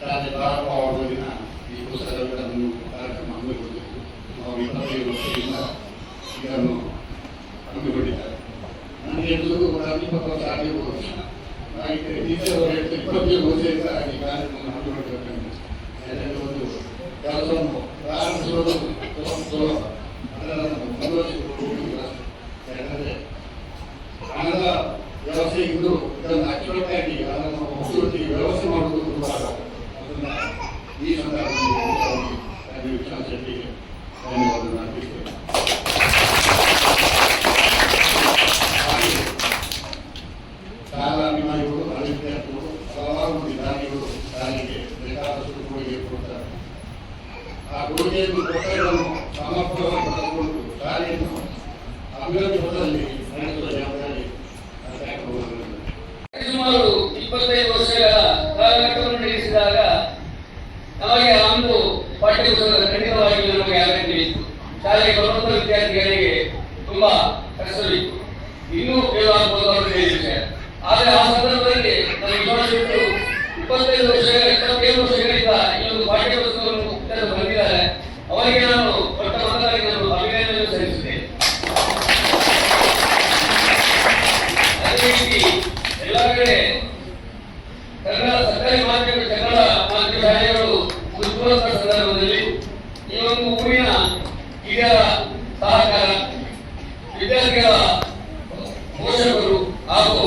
ಶಾಲೆ ಪ್ರಾರಂಭವಾಗುವ ದಿನ ಈ ಪುಸ್ತಕಗಳನ್ನು ಕಾರ್ಯಕ್ರಮ ಹಮ್ಮಿಕೊಂಡಿದ್ದು ನಾವು ಇಪ್ಪತ್ತೈದು ವರ್ಷದಿಂದ ಇದನ್ನು ಹಮ್ಮಿಕೊಂಡಿದ್ದಾರೆ ನನಗೆ ಎದುರು ಕೂಡ ಇಪ್ಪತ್ತು ವರ್ಷ ಆಗಿರ್ಬೋದು ಹಾಗೆ ಟೀಚರ್ ಅವರು ಹೇಳ್ತಾರೆ ಇಪ್ಪತ್ತೇಳು ವರ್ಷದಿಂದ ಈ ಕಾರ್ಯಕ್ರಮ ಹಮ್ಮಿಕೊಂಡಿರಬೇಕು ಸುಮಾರು ಇಪ್ಪತ್ತೈದು ವರ್ಷಗಳ ಕಾಲಘಟ್ಟವನ್ನು ನಡೆಸಿದಾಗ ನಮಗೆ ಆ ಒಂದು ಖಂಡಿತವಾಗಿ ನಮಗೆ ಅಗತ್ಯ ಇತ್ತು ಶಾಲೆಗೆ ಬರುವಂತ ವಿದ್ಯಾರ್ಥಿಗಳಿಗೆ ತುಂಬಾ ಕಷ್ಟವಿತ್ತು ಇನ್ನೂ ಕೇಳಬಹುದು ಅವರು ವಿಷಯ. ಆದರೆ ಆ ಸಂದರ್ಭದಲ್ಲಿ ನಮಗೆ ಇಪ್ಪತ್ತೈದು ವರ್ಷಗಳ, ಇಪ್ಪತ್ತೈದು ವರ್ಷಗಳಿಂದ ಈ ಒಂದು ಪಾಠ್ಯಪುಸ್ತಕವನ್ನು ವಿತರಿಸಿ ಬಂದಿದ್ದಾರೆ ಅವರಿಗೆ ನಾನು ಕೊಟ್ಟ ಮೊದಲಾಗಿ ನಾನು ಅಭಿನಂದನೆ ಸಲ್ಲಿಸುತ್ತೇನೆ ಅದೇ ರೀತಿ ಎಲ್ಲ ಕಡೆ ಕನ್ನಡ ಸರ್ಕಾರಿ ಮಾಧ್ಯಮ ಕನ್ನಡ ಮಾಧ್ಯಮ ಶಾಲೆಗಳು ಮುಚ್ಚುವಂತ ಸಂದರ್ಭದಲ್ಲಿ ಈ ಒಂದು ಊರಿನ ಹಿರಿಯರ ಸಹಕಾರ ವಿದ್ಯಾರ್ಥಿಗಳ ಪೋಷಕರು ಹಾಗೂ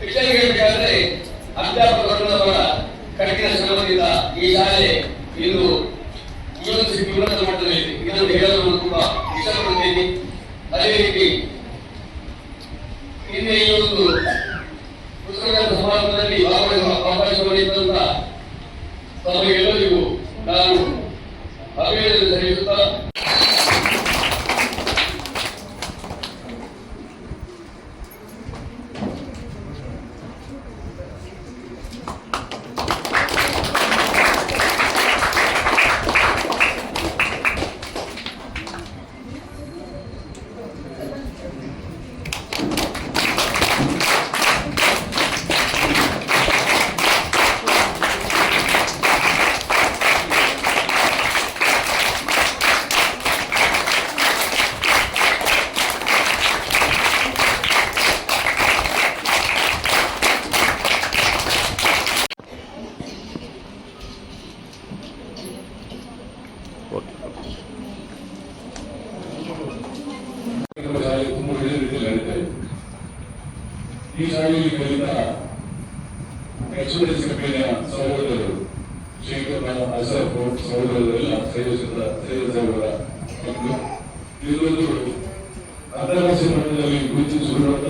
ಶಿಕ್ಷಕರಿಗೆ ಬೇಕಾದರೆ ಅಧ್ಯಾಪಕರುಗಳವರ ಕಠಿಣ ಶ್ರಮದಿಂದ ಈ ಶಾಲೆ ಇಂದು ಈ ಒಂದು ಸ್ಥಿತಿ ಉನ್ನತ ಮಟ್ಟದಲ್ಲಿದೆ ಇದನ್ನು ಹೇಳಲು ನಾನು ತುಂಬಾ ಇಷ್ಟಪಡುತ್ತೇನೆ ಅದೇ ರೀತಿ ಹಿಂದೆ ಈ ಒಂದು ಪುಸ್ತಕದ ಸಮಾರಂಭದಲ್ಲಿ ಭಾಗವಹಿಸುವ ಅವಕಾಶ ನೀಡಿದಂತ ತಮಗೆಲ್ಲರಿಗೂ ನಾನು ಅಭಿನಂದನೆ ಸಲ್ಲಿಸುತ್ತಾ ನಮ್ಮ ಶಾಲೆ ತುಂಬ ಒಳ್ಳೆಯ ರೀತಿಯಲ್ಲಿ ನಡೀತಾ ಇದೆ ಈ ಶಾಲೆಯಲ್ಲಿ ಕಲಿತ ಎಕ್ಸ್ಪೀರಿಯನ್ಸ್ ಕಂಪನಿಯ ಸಹೋದರರು ಶೇಖರ್ ಅಸಫ್ ಎಲ್ಲ ಸಂಯೋಜಿತ ಸೇವೆ ಸಹೋದರ ಮತ್ತು ಇದೊಂದು ಅಂತಾರಾಷ್ಟ್ರೀಯ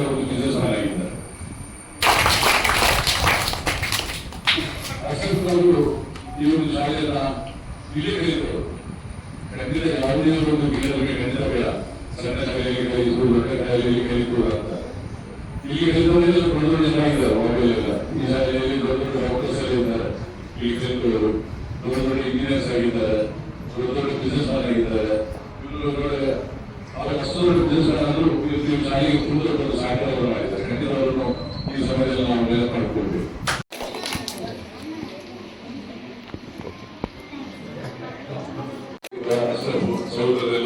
ಒಂದು ಬಿಸಿನೆಸ್ ಮ್ಯಾನ್ ಆಗಿದ್ದಾರೆ ಅವರು ಈ ಒಂದು ಶಾಲೆಯನ್ನ ಇಲ್ಲಿ ಕಲಿತರು ಒಂದು ಬೇಡ ಸಣ್ಣ ಶಾಲೆಯಲ್ಲಿ ಕಲಿತು ದೊಡ್ಡ ಶಾಲೆಯಲ್ಲಿ ಕಲಿತು ಅಂತ ಇಲ್ಲಿ ಕಲಿತವರೆಲ್ಲ ದೊಡ್ಡ ಆಗಿದ್ದಾರೆ ಮೊಬೈಲೆಲ್ಲ ಈ ಶಾಲೆಯಲ್ಲಿ ದೊಡ್ಡ ದೊಡ್ಡ ಎಲ್ಲ ಇದ್ದಾರೆ ಇಲ್ಲಿ ಕಲಿತವರು ದೊಡ್ಡ ದೊಡ್ಡ ಇಂಜಿನಿಯರ್ಸ್ ಆಗಿದ್ದಾರೆ ದೊಡ್ಡ ದೊಡ್ಡ ಬಿಸಿನೆಸ್ ಮ್ಯಾನ್ ಆಗಿದ್ದಾರೆ ಇವರು ದೊಡ್ಡ ಅವರ ಅಷ್ಟು ದೊಡ್ಡ ಬಿಸಿನೆಸ್ ಮ್ಯಾನ್ ಆದರೂ ಇವತ್ತು ಈ ಶಾಲೆಗೆ ತುಂಬ ದೊಡ್ಡ ಸಹಕಾರವನ್ನು ಮಾಡಿದ್ದಾರೆ ಖಂಡಿತ ಅವರನ್ನು ಈ ಸಮಯದಲ್ಲಿ ನಾವು ನೆನಪು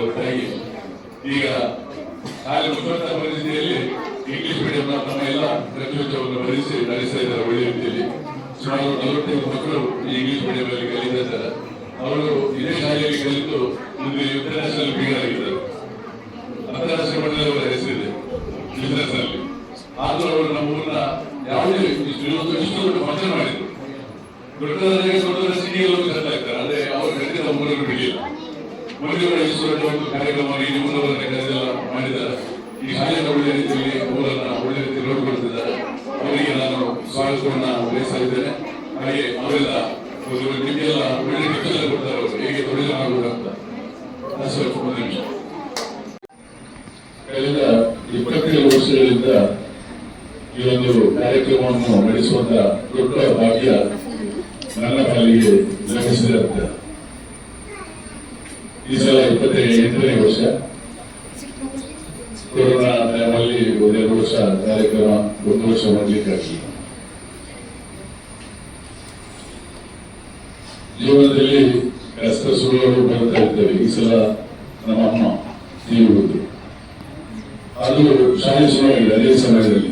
ಒಟ್ಟಾಗಿ ಈಗ ಹಾಗೆ ಮುಖಂಡ ಪರಿಸ್ಥಿತಿಯಲ್ಲಿ ಇಂಗ್ಲಿಷ್ ಮೀಡಿಯಂ ನಮ್ಮ ಎಲ್ಲ ಪ್ರತಿಯೊಂದವನ್ನು ಭರಿಸಿ ನಡೆಸ್ತಾ ಇದ್ದಾರೆ ಒಳ್ಳೆಯ ರೀತಿಯಲ್ಲಿ ಸುಮಾರು ನಲವತ್ತೈದು ಮಕ್ಕಳು ಈ ಇಂಗ್ಲಿಷ್ ಮೀಡಿಯಂ ಅಲ್ಲಿ ಅವರು ಇದೇ ಶಾಲೆಯಲ್ಲಿ ಕಲಿತು ಇಂಟರ್ನ್ಯಾಷನಲ್ ಫಿಗರ್ ಆಗಿದ್ದಾರೆ ಅಂತಾರಾಷ್ಟ್ರೀಯ ಮಟ್ಟದಲ್ಲಿ ಅವರ ಹೆಸರಿದೆ ಬಿಸಿನೆಸ್ ಅಲ್ಲಿ ಆದ್ರೂ ಅವರು ನಮ್ಮ ಊರಿನ ಯಾವುದೇ ಇಷ್ಟು ಇವತ್ತು ಇಷ್ಟು ದೊಡ್ಡ ಫಂಕ್ಷನ್ ಮಾಡಿದ್ರು ದೊಡ್ಡದಾದಾಗ ದೊಡ್ಡ ಸಿಟಿಗೆ ಅಂದ್ರೆ ಅವರು ನಮ್ಮ ಊರಲ್ಲಿ ಬಿಡಲಿಲ್ಲ ಮುಂದಿನ ದೊಡ್ಡ ಒಂದು ಈ ಕರೆದೆಲ್ಲ ಶಾಲೆಯನ್ನು ಒಳ್ಳೆ ರೀತಿಯಲ್ಲಿ ಊರನ್ನ ಒಳ್ಳೆ ರೀತಿ ನೋಡಿಕೊಳ್ತಿದ್ದಾರೆ. ಅವರಿಗೆ ನಾನು ಹಾಗೆ ಅವರೆಲ್ಲ ಒಳ್ಳೆ ಟಿಪ್ಸ್ ಕೊಡ್ತಾರೆ ಹೇಗೆ ಆಗುವುದಂತ ಸ್ವಲ್ಪ ವರ್ಷಗಳಿಂದ ಈ ಒಂದು ಕಾರ್ಯಕ್ರಮವನ್ನು ನಡೆಸುವಂತ ದೊಡ್ಡ ಭಾಗ್ಯ ನನ್ನ ಪಾಲಿಗೆ ಈ ಸಲ ಇಪ್ಪತ್ತ ಎಂಟನೇ ವರ್ಷ. ಕೊರೋನಾ ಟೈಮಲ್ಲಿ ಒಂದೆರಡು ವರ್ಷ ಕಾರ್ಯಕ್ರಮ, ಒಂದು ವರ್ಷ ಮಾಡಲಿಕ್ಕಾಗಿ ಜೀವನದಲ್ಲಿ ಕಷ್ಟ ಸುಳ್ಳು ಬರ್ತಾ ಈ ಸಲ ನಮ್ಮ ಅಮ್ಮ ಅದು ಶಾಲೆ ಶುರುವಾಗಿದೆ ಅದೇ ಸಮಯದಲ್ಲಿ.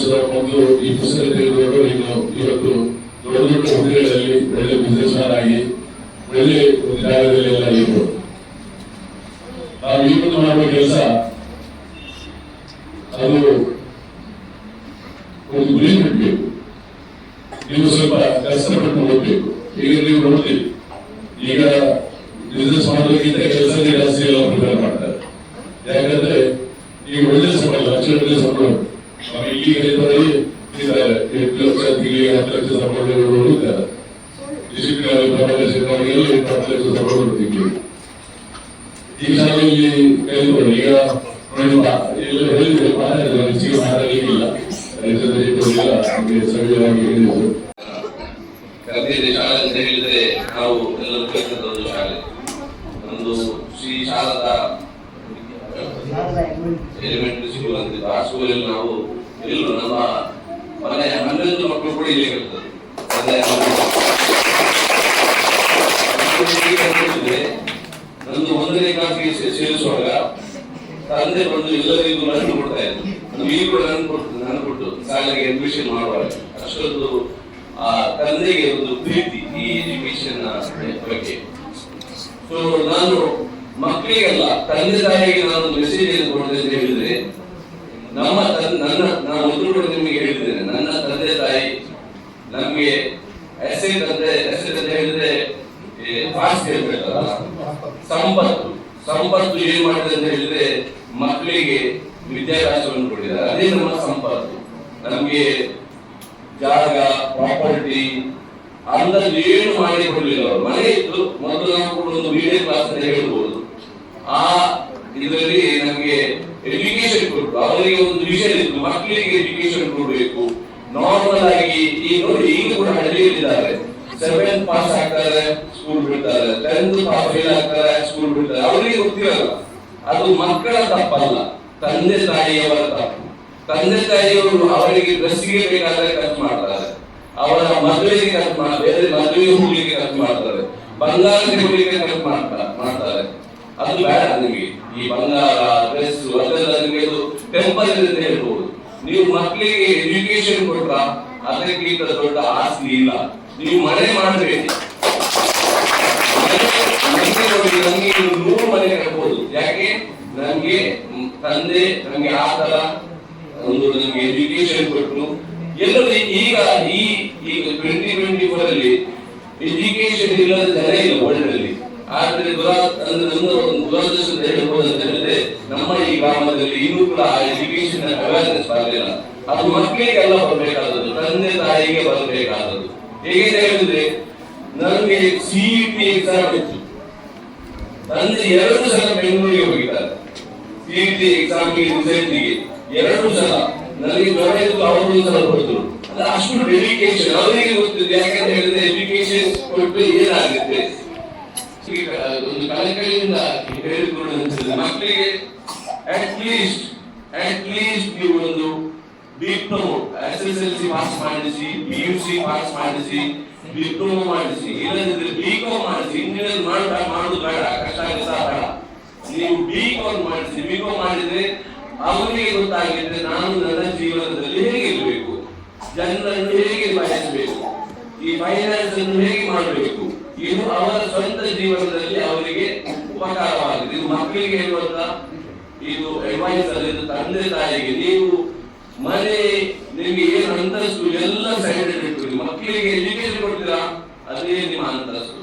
ಮೊದಲು ಈ ಪುಸ್ತಕ ಇನ್ನು ಇವತ್ತು ದೊಡ್ಡ ದೊಡ್ಡ ಹುದ್ದೆಗಳಲ್ಲಿ ಒಳ್ಳೆ ಮ್ಯಾನ್ ಆಗಿ ಒಳ್ಳೆ ಒಂದು ಜಾಗದಲ್ಲಿ ಎಲ್ಲ ನಾವು ಕೆಲಸ ಅದು ಒಂದು ಗುರಿ ಬಿಡಬೇಕು ನೀವು ಸ್ವಲ್ಪ ಕಷ್ಟಪಟ್ಟು ಈಗ ನೀವು ನೋಡ್ತೀವಿ ಈಗ ಬಿಸ್ನೆಸ್ ಮಾಡೋದಕ್ಕಿಂತ ಕೆಲಸ ಜಾಸ್ತಿ ಎಲ್ಲ ಪ್ರಿಪೇರ್ ಮಾಡ್ತಾರೆ. ಯಾಕಂದ್ರೆ ನಮಗೆ ಸವಿಯವಾಗಿ ಹೇಳಿದರು ಕಲ್ತಿದ್ದೆ ಶಾಲೆ ಅಂತ ಹೇಳಿದ್ರೆ ನಾವು ಎಲ್ಲರೂ ಕಲಿತದ್ದು ಒಂದು ಶಾಲೆ. ಒಂದು ಶ್ರೀ ಶಾರದಾ ಎಲಿಮೆಂಟರಿ ಸ್ಕೂಲ್ ಅಂತ ಆ ಸ್ಕೂಲಲ್ಲಿ ನಾವು ಎಲ್ಲರೂ ನಮ್ಮ ಮನೆಯ ಹನ್ನೊಂದು ಮಕ್ಕಳು ಕೂಡ ಇಲ್ಲೇ ಕಲಿತದ್ದು. ನಂದು ಒಂದನೇ ಕ್ಲಾಸ್ಗೆ ಸೇರಿಸುವಾಗ ತಂದೆ ಬಂದು ಎಲ್ಲರಿಗೂ ಮನಸ್ಸು ಕೊಡ್ತಾ ಈಗ ಕೂಡ ನನ್ನ ಕೊಟ್ಟು ಶಾಲೆಗೆ ಅಡ್ಮಿಷನ್ ಮಾಡುವಾಗ ಅಷ್ಟೊಂದು, ಆ ತಂದೆಗೆ ಒಂದು ಪ್ರೀತಿ ಈ ಎಜುಕೇಶನ್ ಬಗ್ಗೆ. ಸೊ ನಾನು ಮಕ್ಕಳಿಗೆಲ್ಲ, ತಂದೆ ತಾಯಿಗೆ ನಾನು ಮೆಸೇಜ್ ಅಂತ ಹೇಳಿದ್ರೆ, ನಮ್ಮ ನನ್ನ, ನಾನು ಒಂದು ಕೂಡ ನಿಮಗೆ ಹೇಳಿದ್ದೇನೆ, ನನ್ನ ತಂದೆ ತಾಯಿ ನಮಗೆ ಎಸೆ ತಂದೆ ಎಸೆ ಅಂತ ಹೇಳಿದ್ರೆ ಸಂಪತ್ತು. ಸಂಪತ್ತು ಏನ್ ಮಾಡಿದೆ ಅಂತ ಹೇಳಿದ್ರೆ ಮಕ್ಕಳಿಗೆ ವಿದ್ಯಾಭ್ಯಾಸವನ್ನು ಕೊಟ್ಟಿದ್ದಾರೆ. ಅದೇ ನಮ್ಮ ಸಂಪತ್ತು. ನಮಗೆ ಜಾಗ ಪ್ರಾಪರ್ಟಿ ಅಂದ್ರೆ ಏನು ಮಾಡಿ ಕೊಡ್ಲಿಲ್ಲ ಅವರು. ಮನೆ ಇತ್ತು. ಮೊದಲು ನಾವು ಒಂದು ಮೀಡಿಯಂ ಕ್ಲಾಸ್ ಅಂತ ಹೇಳ್ಬೋದು. ಆ ಇದರಲ್ಲಿ ನಮಗೆ ಎಜುಕೇಶನ್ ಕೊಟ್ಟು ಅವರಿಗೆ ಒಂದು ವಿಷಯ ಇತ್ತು. ಮಕ್ಕಳಿಗೆ ಎಜುಕೇಶನ್ ಕೊಡಬೇಕು. ನಾರ್ಮಲ್ ಆಗಿ ಈ ನೋಡಿ, ಈಗ ಕೂಡ ಹಳ್ಳಿಯಲ್ಲಿದ್ದಾರೆ. ಸೆವೆಂತ್ ಪಾಸ್ ಆಗ್ತಾರೆ ಸ್ಕೂಲ್ ಬಿಡ್ತಾರೆ. ಟೆಂತ್ ಫೇಲ್ ಆಗ್ತಾರೆ ಸ್ಕೂಲ್ ಬಿಡ್ತಾರೆ. ಅವರಿಗೆ ಗೊತ್ತಿರಲ್ಲ. ಅದು ಮಕ್ಕಳ ತಪ್ಪಲ್ಲ. ತಂದೆ ತಾಯಿಯವರ ತಪ್ಪು. ತಂದೆ ತಾಯಿಯವರು ಅವರಿಗೆ ಡ್ರೆಸ್ಗೆ ಬೇಕಾದ್ರೆ ಖರ್ಚು ಮಾಡ್ತಾರೆ. ಅವರ ಮದುವೆಗೆ ಖರ್ಚು ಮಾಡ್ತಾರೆ ಮದುವೆ ಹೋಗ್ಲಿಕ್ಕೆ ಖರ್ಚು ಮಾಡ್ತಾರೆ. ಬಂಗಾರಕ್ಕೆ ಹೋಗ್ಲಿಕ್ಕೆ ಖರ್ಚು ಮಾಡ್ತಾರೆ ಮಾಡ್ತಾರೆ. ಅದು ಬೇಡ ನಿಮಗೆ. ಈ ಬಂಗಾರ ಡ್ರೆಸ್ ಅದೆಲ್ಲ ನಿಮಗೆ ಟೆಂಪಲ್ ಅಂತ ಹೇಳ್ಬೋದು. ನೀವು ಮಕ್ಕಳಿಗೆ ಎಜುಕೇಶನ್ ಕೊಟ್ರ ಅದಕ್ಕಿಂತ ದೊಡ್ಡ ಆಸ್ತಿ ಇಲ್ಲ. ನೀವು ಮನೆ ಮಾಡಬೇಕು ನನಗೆ ನನಗೆ ಇನ್ನು ನೂರು ಮನೆ ಕಟ್ಬೋದು ಯಾಕೆ? ನನಗೆ ತಂದೆ ನನಗೆ ಆ ಒಂದು ನಮಗೆ ಎಜುಕೇಶನ್ ಕೊಟ್ಟು ಎಲ್ಲರೂ ಈಗ ಈ ಟ್ವೆಂಟಿ ಟ್ವೆಂಟಿ ಫೋರ್ ಅಲ್ಲಿ ಎಜುಕೇಶನ್ ಇಲ್ಲದ ಜನ ಇಲ್ಲ ವರ್ಲ್ಡ್ ಅಲ್ಲಿ ಆದ್ರೆ ದುರಾ, ಅಂದ್ರೆ ನಮ್ಮ ಒಂದು ದುರಾದೃಷ್ಟ ಹೇಳ್ಬೋದು ಅಂತ ನಮ್ಮ ಈ ಗ್ರಾಮದಲ್ಲಿ ಇನ್ನೂ ಕೂಡ ಆ ಎಜುಕೇಶನ್ ಅವೇರ್ನೆಸ್ ಬರಲಿಲ್ಲ ಅದು ಮಕ್ಕಳಿಗೆಲ್ಲ ಬರಬೇಕಾದದ್ದು, ತಂದೆ ತಾಯಿಗೆ ಬರಬೇಕಾದದ್ದು. ಹೇಗೆ ಹೇಳಿದ್ರೆ, ನನಗೆ ಸಿಇಟಿ ಎಕ್ಸಾಮ್ ಇತ್ತು. ತಂದೆ ಎರಡು ಸಲ ಬೆಂಗಳೂರಿಗೆ ಹೋಗಿದ್ದಾರೆ. ಸಿಇಟಿ ಎಕ್ಸಾಮ್ಗೆ ರಿಸಲ್ಟ್ಗೆ ಎರಡು ಸಲ. ನನಗೆ ನೋಡಿದ್ದು ಅವರು ಸಲ ಕೊಡ್ತರು ಎಜುಕೇಶನ್ ಅಷ್ಟು ಡೆಡಿಕೇಶನ್ ಅವರಿಗೆ ಗೊತ್ತಿದೆ ಯಾಕಂತ ಹೇಳಿದ್ರೆ ಎಜುಕೇಶನ್ ಕೊಟ್ಟು ಏನಾಗುತ್ತೆ? ಒಂದು ಕಳಕಳಿಯಿಂದ ಹೇಳಿಕೊಂಡು ಅನಿಸ್ತದೆ ಮಕ್ಕಳಿಗೆ ಅಟ್ ಲೀಸ್ಟ್ ಅಟ್ ಲೀಸ್ಟ್ ನೀವು ಒಂದು diploma S S L C pass ಮಾಡಿಸಿ ಪಿ ಯು ಸಿ ಪಾಸ್ ಮಾಡಿಸಿ ಡಿಪ್ಲೊಮೊ ಮಾಡಿಸಿ, ಇಲ್ಲದಿದ್ರೆ ಬಿ ಕಾಮ್ ಮಾಡಿಸಿ ಇಂಜಿನಿಯರ್ ಮಾಡ ಮಾಡುದು ಬೇಡ, ಕಷ್ಟ ಆಗುತ್ತೆ ಬೇಡ ನೀವು ಬಿ ಕಾಮ್ ಮಾಡಿಸಿ ಬಿ ಕಾಮ್ ಮಾಡಿದ್ರೆ ಅವನಿಗೆ ಗೊತ್ತಾಗಿದ್ರೆ ನಾನು ನನ್ನ ಜೀವನದಲ್ಲಿ ಹೇಗಿರಬೇಕು ಜನರನ್ನು ಹೇಗೆ ಬಯಸಬೇಕು ಈ ಫೈನಾನ್ಸ್ ಅನ್ನು ಹೇಗೆ ಮಾಡಬೇಕು? ಇದು ಅವರ ಸ್ವಂತ ಜೀವನದಲ್ಲಿ ಅವರಿಗೆ ಉಪಕಾರವಾಗಿದೆ. ಇದು ಮಕ್ಕಳಿಗೆ ಹೇಳುವಂತ, ಇದು ಅಡ್ವೈಸ್ ಅಲ್ಲಿ ತಂದೆ ತಾಯಿಗೆ. ನೀವು ಮನೆ ನಿಮಗೆ ಏನು ಅಂತಸ್ತು ಎಲ್ಲ ಸೈಡ್ ಮಕ್ಕಳಿಗೆ ಎಜುಕೇಶನ್ ಕೊಡ್ತೀರಾ? ಅದೇ ನಿಮ್ಮ ಅಂತಸ್ತು